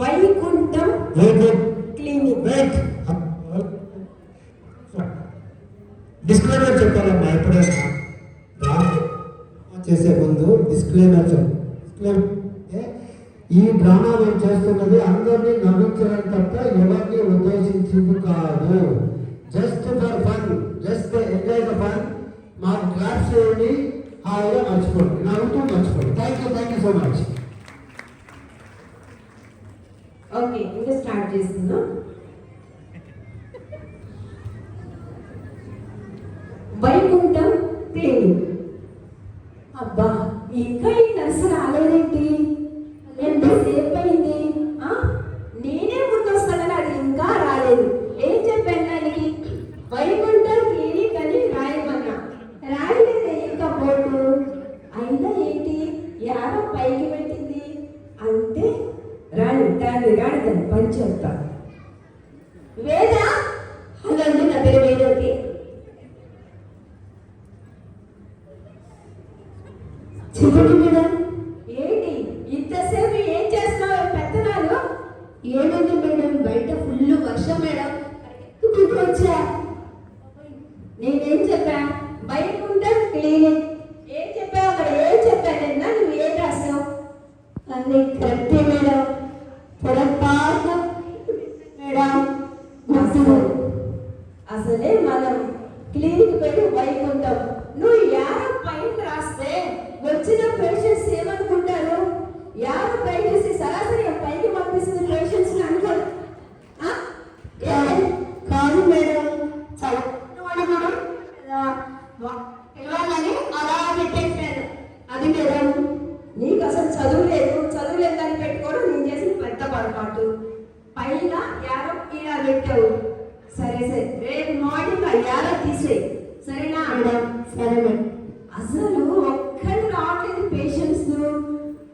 Vaikuntham clinic. Disclaimer చెప్పాలమ్మా ఎప్పుడైనా? చేసే ముందు డిస్క్లైమర్ చెప్పు. డిస్క్లైమర్ ఈ డ్రామా మేము చేస్తున్నది? అందరినీ నవ్వించడం తప్ప ఎవరిని ఉద్దేశించింది కాదు. Just for fun just enjoy the fun మాకు క్లాప్స్ చేయండి హాయిగా మర్చిపోండి. నవ్వుతూ మర్చిపోండి. Thank you thank you so much okay ఇంకా స్టార్ట్ చేస్తున్నాం. వైకుంఠం క్లినిక్ అబ్బా ఇంకా ఈ నర్సు రాలేదేంటి ఎంతసేపు అయింది ఆ? నేనే ముందు వస్తానని అది ఇంకా రాలేదు ఏం చెప్పాను దానికి వైకుంఠం క్లినిక్ అని రాయమన్నా రాయలేదే ఇంకా బోర్డు అయినా ఏంటి యాడ పైకి పెట్టింది అంటే రాణి దాన్ని పని చెప్తా వేద నా పేరు చెప్పండి మేడం. ఏంటి ఇంతసేపు ఏం చేస్తున్నావు? పెత్తనాలు? ఏమైంది మేడం బయట ఫుల్ వర్షం మేడం. వచ్చా? నేనేం చెప్పా? క్లినిక్ ఏం చెప్పావు? అక్కడ ఏం చెప్పానన్నా నువ్వు ఏం రాసావు? అన్ని కరెక్టే పొరపాటు. పైన యారో ఇలా పెట్టావు. సరే సరే. రేపు మార్నింగ్ ఆ యారో తీసేయి. సరేనా? మేడం సరే మేడం. అసలు ఒక్కరు రావట్లేదు పేషెంట్స్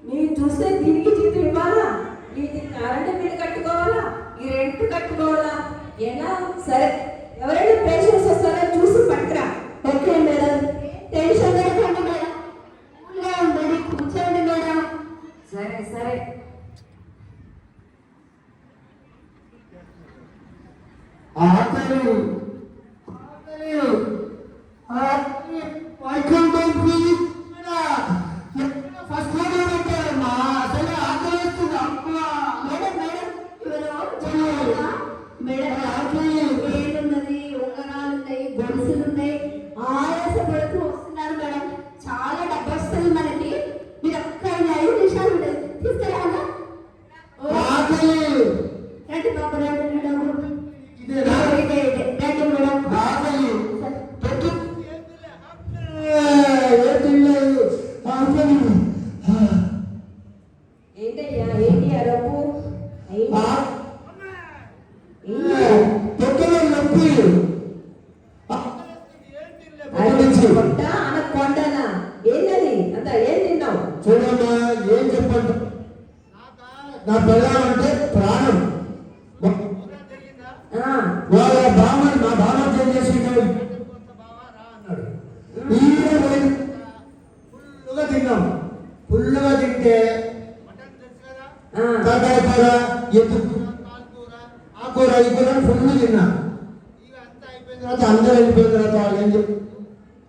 మీరు చూస్తే దీనికి జీతం ఇవ్వాలా? ఇది కరెంట్ బిల్ కట్టుకోవాలా? ఈ రెంట్ కట్టుకోవాలా? ఎలా? సరే. ఎవరైనా పేషెంట్స్ వస్తారో? చూసి పట్టుకురా. Okay madam. టెన్షన్ పడకండి మేడం. కూల్గా ఉండండి కూర్చోండి మేడం. సరే సరే. ఆకలి ఆకలి ఆకలి వైకుంఠం నా పిల్లలు అంటే ప్రాణం ఆ, వాళ్ళ బామ్మని మా బామ్మ ఏం చేసిండు అన్నాడు ఈయన పోయి ఫుల్లుగా తిన్నాం ఫుల్లుగా తింటే ఆ, కాకాయ కూర ఎత్తు కూర పాలకూర ఆ కూర ఈ కూర ఫుల్ తిన్నా ఇక అంతా అయిపోయిన తర్వాత అందరూ వెళ్ళిపోయిన తర్వాత వాళ్ళు ఏం చెప్పి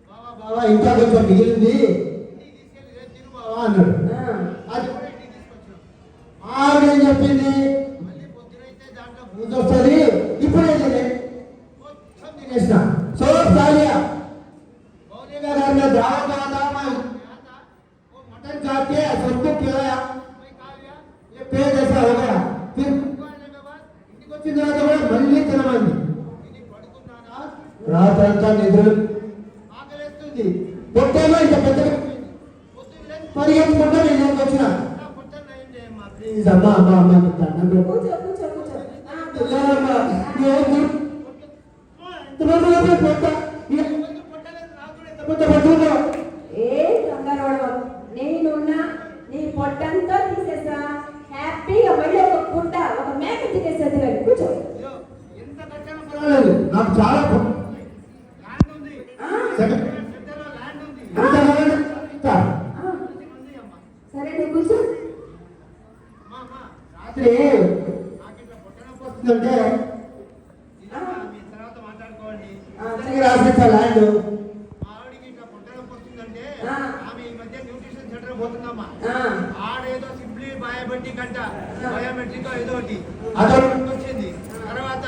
బావా బావా ఇంకా కొంచెం మిగిలింది ఇంటికి తీసుకెళ్ళి రేపు తిను బావా అన్నాడు ఆ. అది కూడా ఇంటికి తీసుకొచ్చినాం ఆవిడ ఏం ప్లీజ్ అమ్మా అమ్మా అమ్మా నీకు దండం పెట్టు. కూర్చో కూర్చో కూర్చో కూర్చో. ఏ పడవకు. నేనున్నా నీ పొట్టంతా తీసేసా హ్యాపీగా మళ్ళీ ఒక పుట్ట ఒక మేక తినేసేది కానీ కూర్చో మాకు చాలా పు- ల్యాండ్ ఉంది అందరికి రాసిస్తా ల్యాండ్. ఆడేదో సింప్లీ బయోమెట్రిక్ అంట బయోమెట్రిక్ ఏదో ఒకటి. వచ్చింది తర్వాత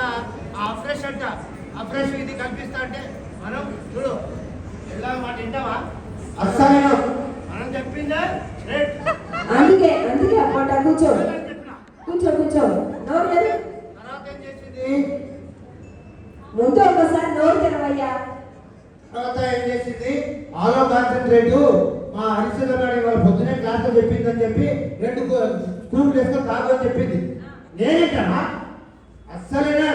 ఆ ఫ్రెష్ అంట ఆ ఫ్రెష్ ఇది కనిపిస్తా అంటే మనం చూడు ఎలా మాట వింటావా? మనం చెప్పిందే అందుకే అందుకే అప్పట కూర్చో. కూర్చో కూర్చో. నోరు చేసింది ముందు ఒకసారి నోరు తెరవయ్యా. తర్వాత ఏం చేసింది? ఆలో కాన్సన్ట్రేట్ మా హరిశ్చంద్ర మేడం వాళ్ళ పొద్దునే క్లాస్ చెప్పిందని చెప్పి రెండు స్కూల్ వేసుకొని తాగని చెప్పింది. నేనేంటమ్మా? అస్సలేనా.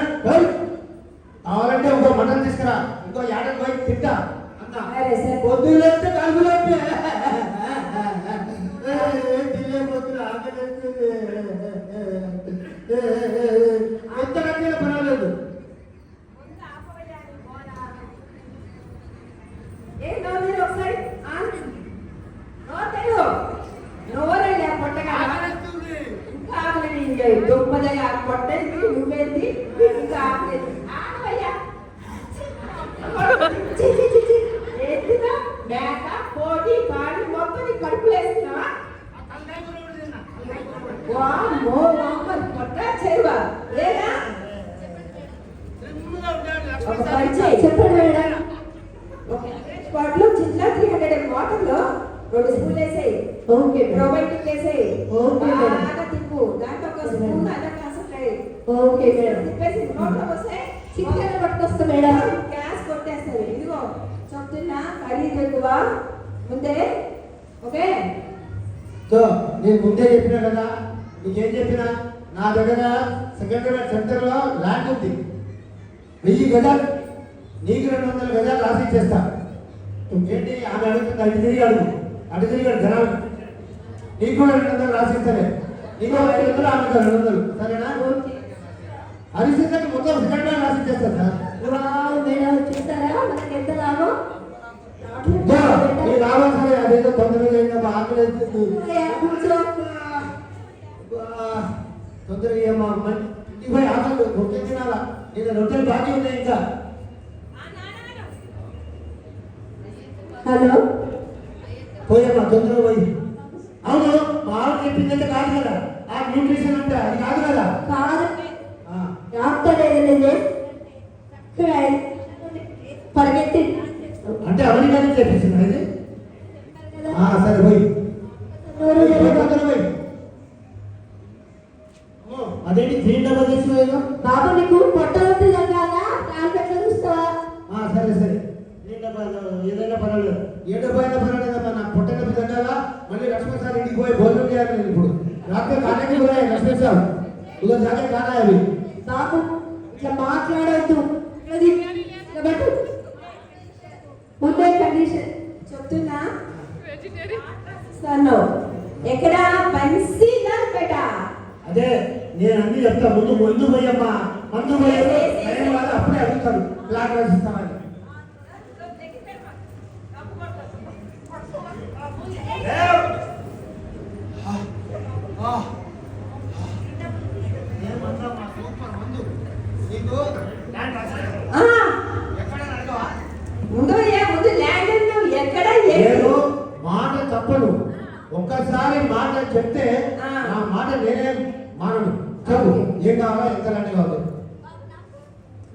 కావాలంటే ఇంకో మటన్ తీసుకురా ఇంకో ఏడని పోయి తింటా అన్నా సరే సరే పొద్దున్నే కలుగులో తినే పొద్దున ఆకలిస్తుంది. ఎంత కట్టినా పర్వాలేదు ఏ నోరు తెరు ఒకసారి ఆ? నోరు తెరు. నోరయ్యా పొట్టగా ఆకలిస్తుంది. ఇంకా ఆకలి ఇంకా దుప్పదగా పొట్టేది నువ్వేంది ఇంకా ఆకలి ఆగవయ్యా చి, చి, చి, చి. ఏంటిదా? మేక కోడి పాడి మొత్తం నీ కడుపులో వేస్తున్నావా ఆ తలకాయ కూర కూడా తిన్నా. తలకాయ కూర కూడా. వామ్మో వామ్మ పొట్ట చేరువా లేదా తిన్నుగా ఉంటాడు ఒక లక్ష్మణ్ పని సార్. చేయి చెప్పండి మేడం ఒక స్పాట్లో చిన్న త్రీ హండ్రెడ్ వాటర్లో రెండు స్పూన్లు వేసేయి ప్రోబయోటిక్ వేసేయి ఓకే. బాగా తిప్పు. దాంట్లో ఒక స్పూన్ అలా కాసుంటాయి ఓకే మేడం. తిప్పేసి నోట్లో వస్తే చికెన్ పట్టుకొస్తా మేడం. గ్యాస్ కొట్టేస్తుంది. ఇదిగో చెప్తున్నా. ఖరీదు ఎక్కువ. ముందే. ఓకే. సో నేను ముందే చెప్పినా కదా? నీకేం చెప్పినా? నా దగ్గర సెకండరీ సెంటర్లో ల్యాండ్ ఉంది. వెయ్యి గజాలు. నీకు రెండు వందల గజాలు రాసి ఇచ్చేస్తా. ఏంటి ఆమె అడుగుతుంది అటు తిరిగి అడుగు. అటు తిరిగి అడుగు జనాలు. నీకు కూడా రెండు వందలు రాసి ఇస్తానే. నీకు ఐదు వందలు ఆమెకు రెండు వందలు. సరేనా? హరిసిందకి మొత్తం సెకండ్లో రాసి ఇచ్చేస్తా సార్ ఈ రావాలి సరే అదేదో తొందరగా ఏంటమ్మా ఆకలి తొందరగా ఏమా ఇంటికి పోయి ఆకలి రొట్టెలు తినాలా? నేను రొట్టెలు బాకీ ఉన్నాయి ఇంకా? హలో? పోయమ్మా తొందరగా పోయి. అవును ఆవిడ చెప్పిందంటే కాదు కదా. ఆ న్యూట్రిషన్ అంటే అది కాదు కదా. కాదు ఆ, డాక్టర్ ఏదైనా పరిగెత్తి అంటే అమెరికానే చెప్పించింది అది? జాగే కానా అవి ఇట్లా మాట్లాడొద్దు. కాబట్టి ముందే కండిషన్ చెప్తున్నా. సన్ను ఎక్కడ? బన్సీలాల్ పేట అదే నేను అన్ని చెప్తా. ముందు ముందు పోయమ్మా. మందు పోయమ్మా. కాదు అప్పుడే అడుగుతారు. బ్లాక్ రాసిస్తామని ఆ. ఏమన్నా మా సూపర్ మందు. నీకు ల్యాండ్ రాశాను. ఆ, ఎక్కడ అడగవా? ముందు అయ్యా ముందు ల్యాండ్ నువ్వు నేను మాట తప్పను. ఒక్కసారి మాట చెప్తే. నా మాట నేనే మానను. చెప్పు ఏం కావాలా? ఎంత లాంటి కావాలి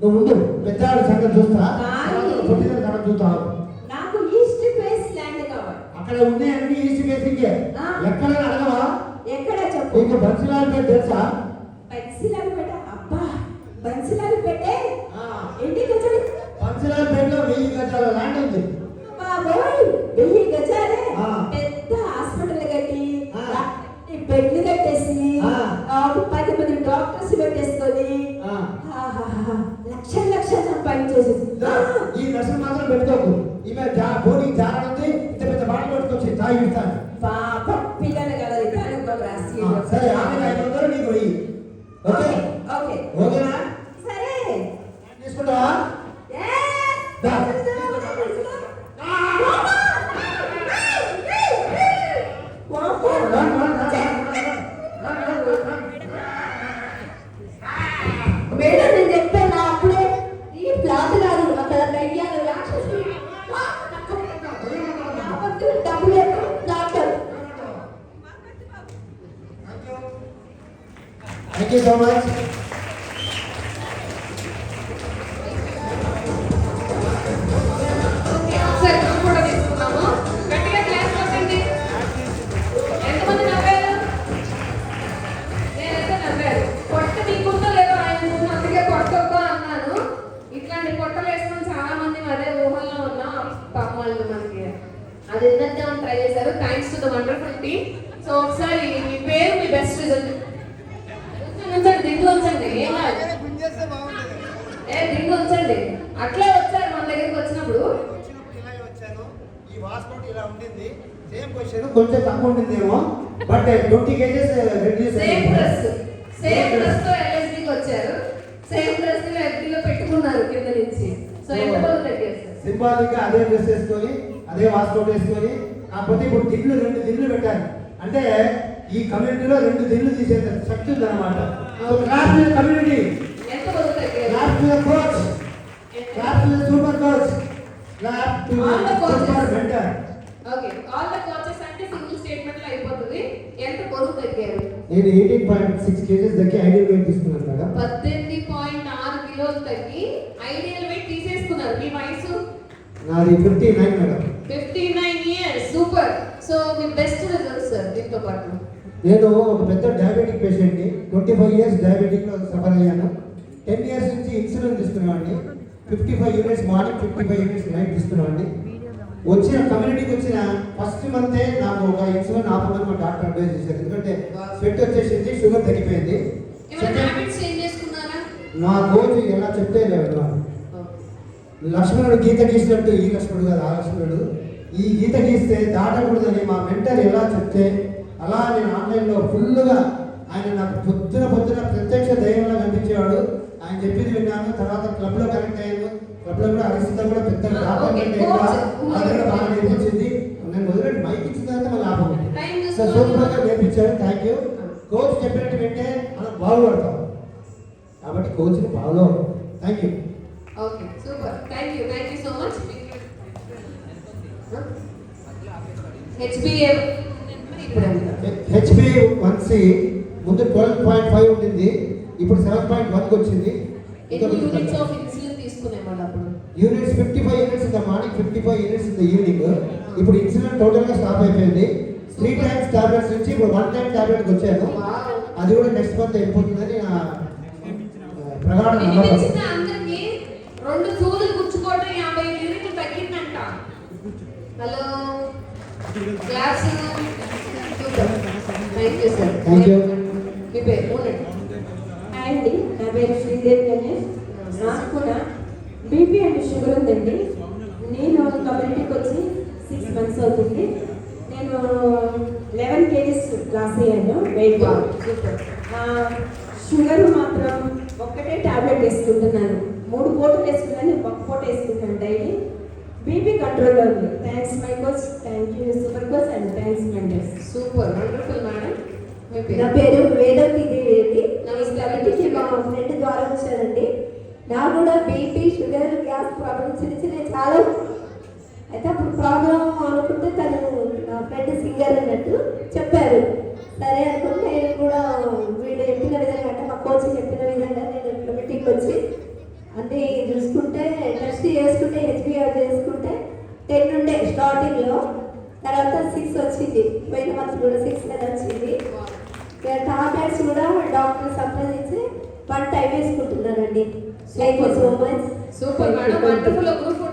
నువ్వు ముందు పెద్దాడు సంగతి చూస్తా. పుట్టిన సంగతి చూస్తావు. నాకు ఈస్ట్ ఫేస్ ల్యాండ్ కావాలి. అక్కడ ఉన్నాయి అన్ని ఈస్ట్ ఫేసింగ్. ఎక్కడ అడగవా? ఎక్కడ చెప్పు? నీకు బన్సిలాల్ పేరు తెలుసా? బన్సీలాల్ పేట? అబ్బా బన్సీలాల్ పెట్టే ఆ. ఎన్ని గజాలు? బన్సిలాల్ పేరులో వెయ్యి గజాల ల్యాండ్ ఉంది. బాబోయ్. వెయ్యి ఈ వాస్కోట్ ఇలా ఉండింది. సేమ్ పొజిషన్ నేను కొంచెం తక్కువ ఉంటుందేమో but twenty KGs reduce same dress same డ్రెస్తో ఎల్ఎస్డికి వచ్చారు. సేమ్ డ్రెస్ని FD లో పెట్టుకున్నారు కింద నుంచి. సో ఎంత బరువు తగ్గారు సార్ సింబాలిక్గా అదే డ్రెస్ వేసుకొని అదే వాస్కోట్ వేసుకొని కాకపోతే ఇప్పుడు దిల్లు రెండు దిల్లు పెట్టారు. అంటే ఈ కమ్యూనిటీలో రెండు దిల్లు తీసే శక్తి ఉందన్నమాట. కమ్యూనిటీ ఎంత బరువు తగ్గారు class to coach class to super coach class to All the mentor okay all the coaches అంటే సింగిల్ స్టేట్మెంట్లో అయిపోతుంది. ఎంత బరువు తగ్గారు? నేను ఎయిటీన్ పాయింట్ సిక్స్ కేజెస్ దగ్గర ఐడియల్ వెయిట్ తీసుకున్నాను మేడం. పద్దెనిమిది పాయింట్ ఆరు కిలోలు తగ్గి ఐడియల్ వెయిట్ తీసేసుకున్నారు. మీ వయసు? నాది fifty nine madam. Fifty nine years super so మీ బెస్ట్ రిజల్ట్ సార్ దీంతో పాటు. నేను ఒక పెద్ద డయాబెటిక్ పేషెంట్ని ట్వంటీ ఫైవ్ ఇయర్స్ డయాబెటిక్లో సఫర్ అయ్యాను. టెన్ ఇయర్స్ నుంచి insulin తీసుకునేవాడిని. Fifty five units morning fifty five units night తీసుకునేవాడిని వచ్చిన కమ్యూనిటీకి వచ్చిన ఫస్ట్ మంతే నాకు ఒక ఇన్సులిన్ ఆపమని మా డాక్టర్ అడ్వైజ్ చేశారు. ఎందుకంటే స్వెట్ వచ్చేసింది షుగర్ తగ్గిపోయింది. నా కోచ్ ఎలా చెప్తే లేదు. లక్ష్మణుడు గీత గీసినట్టు ఈ లక్ష్మణుడు కాదు ఆ లక్ష్మణుడు. ఈ గీత గీస్తే దాటకూడదని మా మెంటర్ ఎలా చెప్తే అలా నేను ఆన్లైన్లో ఫుల్గా ఆయన నాకు పొద్దున పొద్దున ప్రత్యక్ష దైవంలో కనిపించేవాడు. ఆయన చెప్పింది విన్నాను తర్వాత క్లబ్లో కనెక్ట్ అయ్యాను క్లబ్లో కూడా హరిసిత కూడా పెద్ద Ah, రాబోయే okay, కంటే ఎక్కువ. coach. అది కూడా బాగా నేర్పించింది. నేను వదిలేండి మైక్ ఇచ్చిన తర్వాత మళ్ళీ టైం సో సూపర్గా నేర్పించాడు థ్యాంక్ యూ కోచ్ చెప్పినట్టు వింటే మనం బాగుపడతాం కాబట్టి కోచ్ని follow thank you okay super thank you thank you so much ఎంత? హెచ్పి వన్ సి ముందు ట్వెల్వ్ పాయింట్ ఫైవ్ ఉండింది. ఇప్పుడు సెవెన్ పాయింట్ వన్కి వచ్చింది తీసుకునేవాళ్ళు అప్పుడు units fifty five units in the morning fifty five units in the evening ఇప్పుడు insulin టోటల్గా స్టాప్ అయిపోయింది. త్రీ టైమ్స్ టాబ్లెట్స్ నుంచి ఇప్పుడు వన్ టైం టాబ్లెట్కి వచ్చాను. అది కూడా నెక్స్ట్ మంత్ అయిపోతుందని నా ఆ, ప్రగాఢ రెండు సూదులు గుచ్చుకోవడం యాభై యూనిట్లు తగ్గిందంట. హలో. Thank you. మీ పేరు అండి. నా పేరు శ్రీదేవి గణేష్. నాకు కూడా బీపీ అండ్ షుగర్ ఉందండి. నేను కమ్యూనిటీకి వచ్చి సిక్స్ మంత్స్ అవుతుంది. నేను లెవెన్ కేజీస్ లాస్ అయ్యాను వెయిట్ షుగర్ మాత్రం ఒక్కటే టాబ్లెట్ వేసుకుంటున్నాను. మూడు పూటలు వేసుకున్నాను ఒక పూట వేసుకుంటాను డైలీ. బీపీ కంట్రోల్లో ఉంది. Thanks my coach thank you super coach and thanks mentors super wonderful madam నా పేరు అండి నమస్తే. కమిటీకి మా ఫ్రెండ్ ద్వారా వచ్చానండి నాకు కూడా బీపీ షుగర్ గ్యాస్ ప్రాబ్లమ్ చిన్న చిన్న చాలా అయితే అప్పుడు ప్రాబ్లం అనుకుంటే తను నా ఫ్రెండ్ సింగర్ అన్నట్టు చెప్పారు. సరే అనుకుంటే నేను కూడా వీడు చెప్పిన విధంగా అంటే మా కోచ్ చెప్పిన విధంగా నేను కమిటీకి వచ్చి అన్నీ చూసుకుంటే టెస్ట్ చేసుకుంటే హెచ్బిఆర్ చేసుకుంటే టెన్ ఉండే స్టార్టింగ్లో తర్వాత సిక్స్ వచ్చింది. పోయిన మంత్ కూడా సిక్స్ అని వచ్చింది. టాబ్లెట్స్ కూడా డాక్టర్ సంప్రదించి వన్ టైం వేసుకుంటున్నానండి Thank you so much. Super, madam. Wonderful